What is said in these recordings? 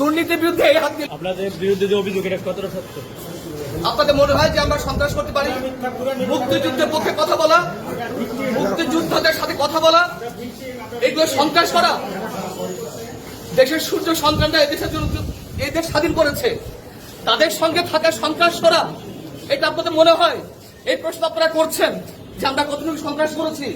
দুর্নীতির বিরুদ্ধে এই হাত দিয়ে আপনাদের বিরুদ্ধে যে অভিযোগ এটা কতটা সত্য? আপনাদের মনে হয় যে আমরা সন্ত্রাস করতে পারি? মুক্তিযুদ্ধের পক্ষে কথা বলা মুক্তিযুদ্ধদের সাথে কথা বলা এগুলো সন্ত্রাস করা। দেশের সূর্য সন্তানরা এদেশের জন্য এই দেশ স্বাধীন করেছে। তাদের সঙ্গে থাকা সন্ত্রাস করা এটা আপনাদের মনে হয়? এই প্রশ্ন আপনারা করছেন যে আমরা কতটুকু সন্ত্রাস করেছি?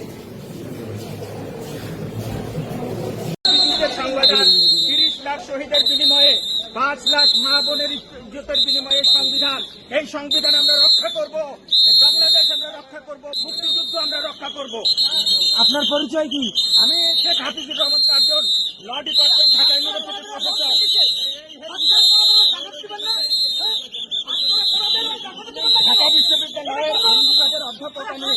লাখ শহীদের বিনিময়ে পাঁচ লাখ মা বোনের ইজ্জতের বিনিময়ে সংবিধান, এই সংবিধান আমরা রক্ষা করব বাংলাদেশ আমরা রক্ষা করব, মুক্তিযুদ্ধ আমরা রক্ষা করব। আপনার পরিচয় কি? আমি Sheikh Hafizur Rahman Curzon law department, Dhaka ইউনিভার্সিটির প্রফেসর ঢাকা বিশ্ববিদ্যালয়ের আইন বিভাগের অধ্যাপক আমি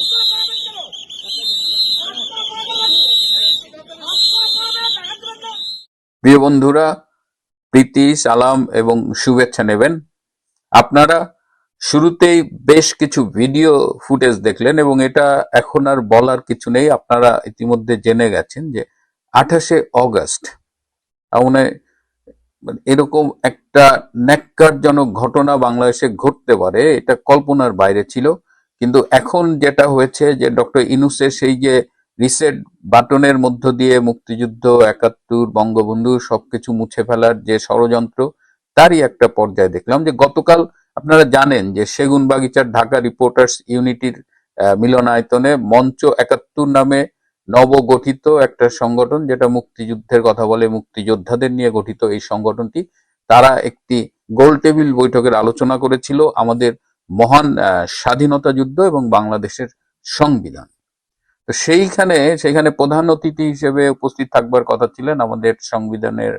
প্রিয় বন্ধুরা, প্রীতি, সালাম এবং শুভেচ্ছা নেবেন। আপনারা শুরুতেই বেশ কিছু ভিডিও ফুটেজ দেখলেন এবং এটা এখন আর বলার কিছু নেই। আপনারা ইতিমধ্যে জেনে গেছেন যে আঠাশে অগস্ট মানে এরকম একটা ন্যাক্কারজনক ঘটনা বাংলাদেশে ঘটতে পারে, এটা কল্পনার বাইরে ছিল। কিন্তু এখন যেটা হয়েছে যে ডক্টর ইনুসের সেই যে রিসেট বাটনের মধ্য দিয়ে মুক্তিযুদ্ধ, একাত্তর, বঙ্গবন্ধু সবকিছু মুছে ফেলার যে ষড়যন্ত্র, তারই একটা পর্যায়ে দেখলাম যে গতকাল আপনারা জানেন যে সেগুন বাগিচার ঢাকা রিপোর্টার্স ইউনিটির মিলনায়তনে মঞ্চ একাত্তর নামে নবগঠিত একটা সংগঠন, যেটা মুক্তিযুদ্ধের কথা বলে মুক্তিযোদ্ধাদের নিয়ে গঠিত এই সংগঠনটি, তারা একটি গোল টেবিল বৈঠকের আলোচনা করেছিল আমাদের মহান স্বাধীনতা যুদ্ধ এবং বাংলাদেশের সংবিধান। তো সেইখানে সেখানে প্রধান অতিথি হিসেবে উপস্থিত থাকবার কথা ছিলেন আমাদের সংবিধানের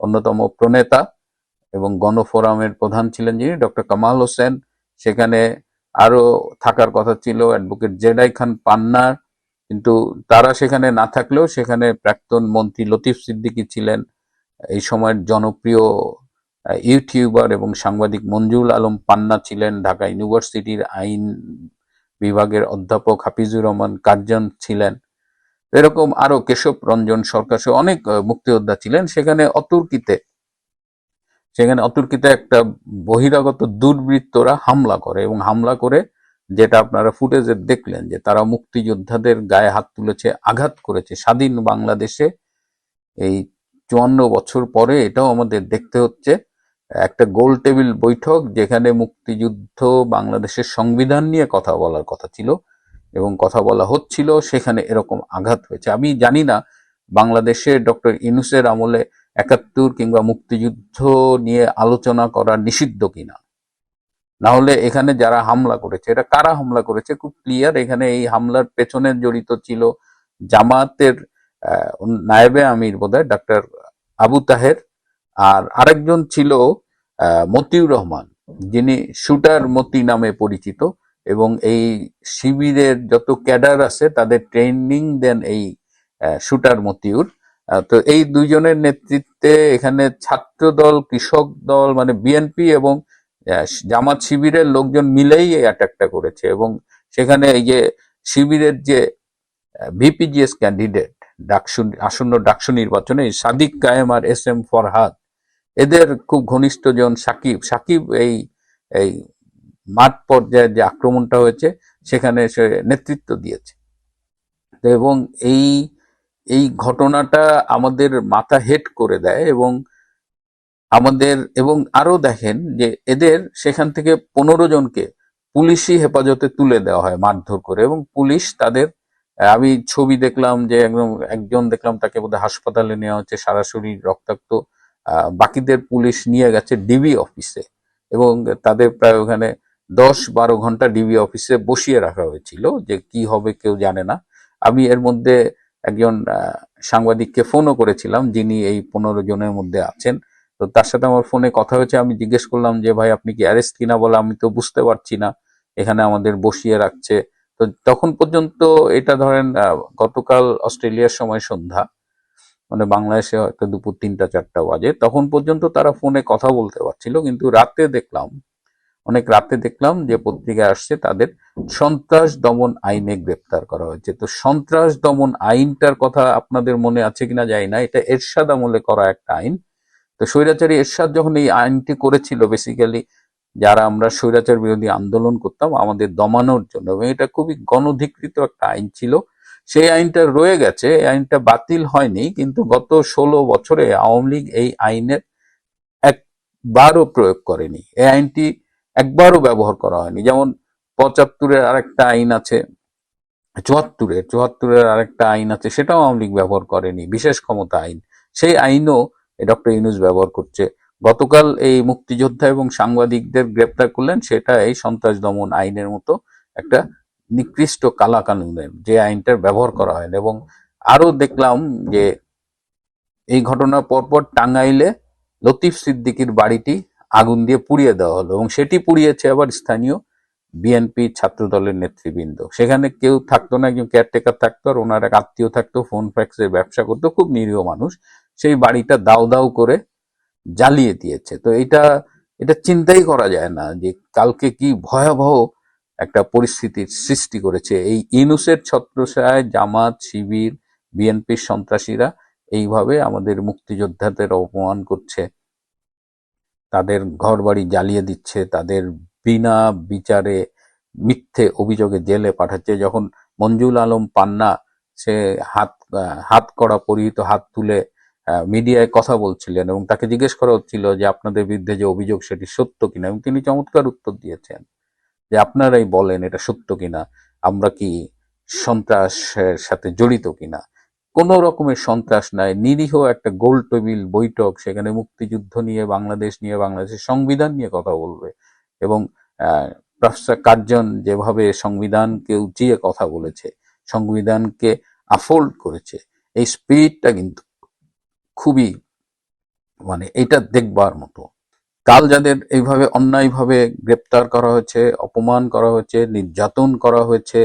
অন্যতম প্রণেতা এবং গণফোরামের প্রধান ছিলেন যিনি, ডক্টর কামাল হোসেন। সেখানে আরও থাকার কথা ছিল অ্যাডভোকেট জেডাই খান পান্নার, কিন্তু তারা সেখানে না থাকলেও সেখানে প্রাক্তন মন্ত্রী লতিফ সিদ্দিকী ছিলেন। এই সময়ের জনপ্রিয় ইউটিউবার এবং সাংবাদিক মঞ্জুল আলম পান্না ছিলেন ঢাকা ইউনিভার্সিটির আইন বিভাগের অধ্যাপক হাফিজুর রহমান কার্জন ছিলেন। এরকম আরও কেশব রঞ্জন সরকার অনেক মুক্তিযোদ্ধা ছিলেন। সেখানে অতুর্কিতে সেখানে অতুর্কিতে একটা বহিরাগত দুর্বৃত্তরা হামলা করে এবং হামলা করে যেটা আপনারা ফুটেজে দেখলেন যে তারা মুক্তিযোদ্ধাদের গায়ে হাত তুলেছে, আঘাত করেছে। স্বাধীন বাংলাদেশে এই চুয়ান্ন বছর পরে এটাও আমাদের দেখতে হচ্ছে। একটা গোল টেবিল বৈঠক যেখানে মুক্তিযুদ্ধ বাংলাদেশের সংবিধান নিয়ে কথা বলার কথা ছিল এবং কথা বলা হচ্ছিল, সেখানে এরকম আঘাত হয়েছে। আমি জানি না, বাংলাদেশে ডক্টর ইনুসের আমলে একাত্তর কিংবা মুক্তিযুদ্ধ নিয়ে আলোচনা করা নিষিদ্ধ কিনা? না হলে এখানে যারা হামলা করেছে এটা কারা হামলা করেছে? খুব ক্লিয়ার এখানে এই হামলার পেছনে জড়িত ছিল জামাতের নায়েবে আমির বোধহয়, ডাক্তার আবু তাহের। আর আরেকজন ছিল মতিউর রহমান, যিনি শুটার মতি নামে পরিচিত এবং এই শিবিরের যত ক্যাডার আছে তাদের ট্রেনিং দেন এই শুটার মতিউর। তো এই দুইজনের নেতৃত্বে এখানে ছাত্র দল কৃষক দল মানে বিএনপি এবং জামাত শিবিরের লোকজন মিলেই এই অ্যাটাকটা করেছে এবং সেখানে এই যে শিবিরের যে ভিপিজিএস ক্যান্ডিডেট ডাকসু, আসন্ন ডাকসু নির্বাচনে সাদিক কায়েম আর এস এম ফরহাদ এদের খুব ঘনিষ্ঠ জন সাকিব। সাকিব এই এই মাঠ পর্যায়ে যে আক্রমণটা হয়েছে, সেখানে সে নেতৃত্ব দিয়েছে। এবং এই এই ঘটনাটা আমাদের মাথা হেট করে দেয় এবং আমাদের, এবং আরও দেখেন যে এদের সেখান থেকে পনেরো জনকে পুলিশি হেফাজতে তুলে দেওয়া হয় মারধর করে এবং পুলিশ তাদের, আমি ছবি দেখলাম যে একদম, একজন দেখলাম তাকে বোধহয় হাসপাতালে নেওয়া হচ্ছে সারা শরীর রক্তাক্ত বাকিদের পুলিশ নিয়ে গেছে ডিবি অফিসে এবং তাদের প্রায় ওখানে দশ বারো ঘণ্টা ডিবি অফিসে বসিয়ে রাখা হয়েছিল যে কি হবে কেউ জানে না। আমি এর মধ্যে একজন সাংবাদিককে ফোনও করেছিলাম, যিনি এই পনেরো জনের মধ্যে আছেন। তো তার সাথে আমার ফোনে কথা হয়েছে, আমি জিজ্ঞেস করলাম যে, ভাই, আপনি কি অ্যারেস্ট কিনা বলে আমি তো বুঝতে পারছি না, এখানে আমাদের বসিয়ে রাখছে। তো তখন পর্যন্ত এটা ধরেন গতকাল অস্ট্রেলিয়ার সময় সন্ধ্যা মানে বাংলাদেশে হয়তো দুপুর তিনটা, চারটা বাজে। তখন পর্যন্ত তারা ফোনে কথা বলতে পারছিল, কিন্তু রাতে দেখলাম, অনেক রাতে দেখলাম যে পত্রিকায় আসছে তাদের সন্ত্রাস দমন আইনে গ্রেপ্তার করা হয়েছে। তো সন্ত্রাস দমন আইনটার কথা আপনাদের মনে আছে কিনা জানি না, এটা এরশাদ আমলে করা একটা আইন। তো স্বৈরাচারী এরশাদ যখন এই আইনটি করেছিল বেসিক্যালি যারা আমরা স্বৈরাচার বিরোধী আন্দোলন করতাম, আমাদের দমানোর জন্য, এবং এটা খুবই গণধিকৃত একটা আইন ছিল। সেই আইনটা রয়ে গেছে, এই আইনটা বাতিল হয়নি, কিন্তু গত ষোলো বছরে আওয়ামী লীগ এই আইনের একবারও প্রয়োগ করেনি। এই আইনটি একবারও ব্যবহার করা হয়নি। যেমন পঁচাত্তরের আরেকটা আইন আছে, চুয়াত্তরের চুয়াত্তরের আরেকটা আইন আছে, সেটাও আওয়ামী লীগ ব্যবহার করেনি, বিশেষ ক্ষমতা আইন। সেই আইনও ডক্টর ইউনুস ব্যবহার করছে। গতকাল এই মুক্তিযোদ্ধা এবং সাংবাদিকদের গ্রেপ্তার করলেন, সেটা এই সন্ত্রাস দমন আইনের মতো একটা নিকৃষ্ট কালা কানুনের যে আইনটার ব্যবহার করা হয়। এবং আরও দেখলাম যে এই ঘটনার পরপর টাঙ্গাইলে লতিফ সিদ্দিকীর বাড়িটি আগুন দিয়ে পুড়িয়ে দেওয়া হলো এবং সেটি পুড়িয়েছে আবার স্থানীয় বিএনপি ছাত্র দলের নেতৃবৃন্দ। সেখানে কেউ থাকতো না, একজন কেয়ারটেকার থাকতো আর ওনার এক আত্মীয় থাকতো ফোন ফ্যাক্সের ব্যবসা করতো, খুব নিরীহ মানুষ। সেই বাড়িটা দাও দাও করে জ্বালিয়ে দিয়েছে। তো এটা এটা চিন্তাই করা যায় না যে কালকে কি ভয়াবহ একটা পরিস্থিতির সৃষ্টি করেছে। এই ইনুসের ছত্রছায় জামাত, শিবির, বিএনপির সন্ত্রাসীরা এইভাবে আমাদের মুক্তিযোদ্ধাদের অপমান করছে। তাদের ঘরবাড়ি জ্বালিয়ে দিচ্ছে, তাদের বিনা বিচারে মিথ্যে অভিযোগে জেলে পাঠাচ্ছে। যখন মঞ্জুল আলম পান্না, সে হাত হাত করা পরিহিত হাত তুলে মিডিয়ায় কথা বলছিলেন এবং তাকে জিজ্ঞেস করা হচ্ছিল যে আপনাদের বিরুদ্ধে যে অভিযোগ, সেটি সত্য কিনা? এবং তিনি চমৎকার উত্তর দিয়েছেন। যে আপনারাই বলেন এটা সত্য কিনা, আমরা কি সন্ত্রাসের সাথে জড়িত কিনা। কোন রকমের সন্ত্রাস নাই, নিরীহ একটা গোল টেবিল বৈঠক সেখানে মুক্তিযুদ্ধ নিয়ে, বাংলাদেশ নিয়ে, বাংলাদেশের সংবিধান নিয়ে কথা বলবে এবং কার্জন যেভাবে সংবিধানকে উঁচিয়ে কথা বলেছে, সংবিধানকে আফোল্ড করেছে, এই স্পিরিটটা কিন্তু খুবই মানে এটা দেখবার মতো। কাল যাদের এইভাবে অন্যায়ভাবে গ্রেপ্তার করা হয়েছে, অপমান করা হয়েছে, নির্যাতন করা হয়েছে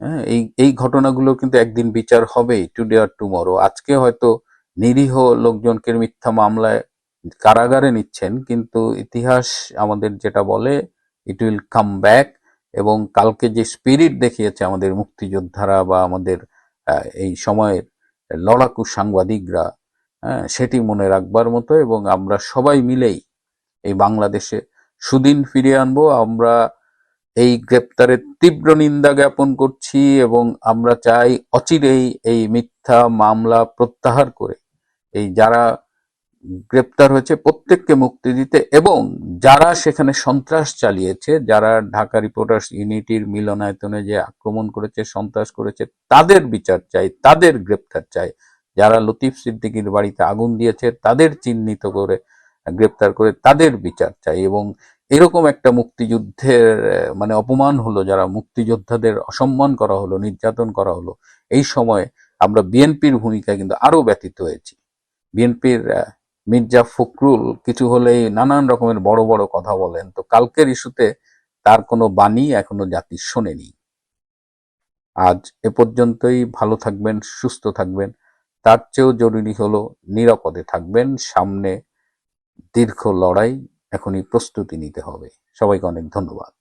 হ্যাঁ এই এই ঘটনাগুলো কিন্তু একদিন বিচার হবেই টুডে আর টুমরো আজকে হয়তো নিরীহ লোকজনকে মিথ্যা মামলায় কারাগারে নিচ্ছেন, কিন্তু ইতিহাস আমাদের যেটা বলে ইট উইল কাম ব্যাক এবং কালকে যে স্পিরিট দেখিয়েছে আমাদের মুক্তিযোদ্ধারা বা আমাদের এই সময়ের লড়াকু সাংবাদিকরা হ্যাঁ সেটি মনে রাখবার মতো এবং আমরা সবাই মিলেই এই বাংলাদেশে সুদিন ফিরিয়ে আনব। আমরা এই গ্রেপ্তারের তীব্র নিন্দা জ্ঞাপন করছি এবং আমরা চাই অচিরেই এই মিথ্যা মামলা প্রত্যাহার করে। এই যারা গ্রেপ্তার হয়েছে প্রত্যেককে মুক্তি দিতে এবং যারা সেখানে সন্ত্রাস চালিয়েছে, যারা ঢাকা রিপোর্টার্স ইউনিটির মিলনায়তনে যে আক্রমণ করেছে, সন্ত্রাস করেছে, তাদের বিচার চাই, তাদের গ্রেপ্তার চাই। যারা লতিফ সিদ্দিকীর বাড়িতে আগুন দিয়েছে, তাদের চিহ্নিত করে গ্রেপ্তার করে তাদের বিচার চাই এবং এরকম একটা মুক্তিযুদ্ধের মানে অপমান হলো, যারা মুক্তিযোদ্ধাদের অসম্মান করা হলো, নির্যাতন করা হলো, এই সময় আমরা বিএনপির ভূমিকায় কিন্তু আরও ব্যতীত হয়েছি। বিএনপির মির্জা ফখরুল কিছু হলেই নানান রকমের বড় বড় কথা বলেন। তো কালকের ইস্যুতে তার কোনো বাণী এখনও জাতি শোনেনি আজ এ পর্যন্তই, ভালো থাকবেন, সুস্থ থাকবেন। তার চেয়েও জরুরি হলো নিরাপদে থাকবেন, সামনে দীর্ঘ লড়াই এখনই প্রস্তুতি নিতে হবে। সবাইকে অনেক ধন্যবাদ।